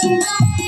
Thank you.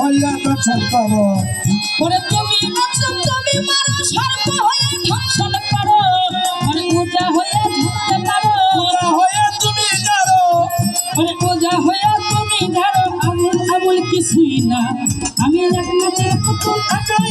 হইয়া দর্শন করো ওরে তুমি দর্শন তুমি মারো সর্প হয়ে দর্শন করো। ওরে পূজা হয়ে ঝুঁকতে পারো। পূজা হয়ে তুমি ধরো ওরে পূজা হয়ে তুমি ধরো আমুল আমুল কিছুই না। আমি এক নাচের পুতুল। আমি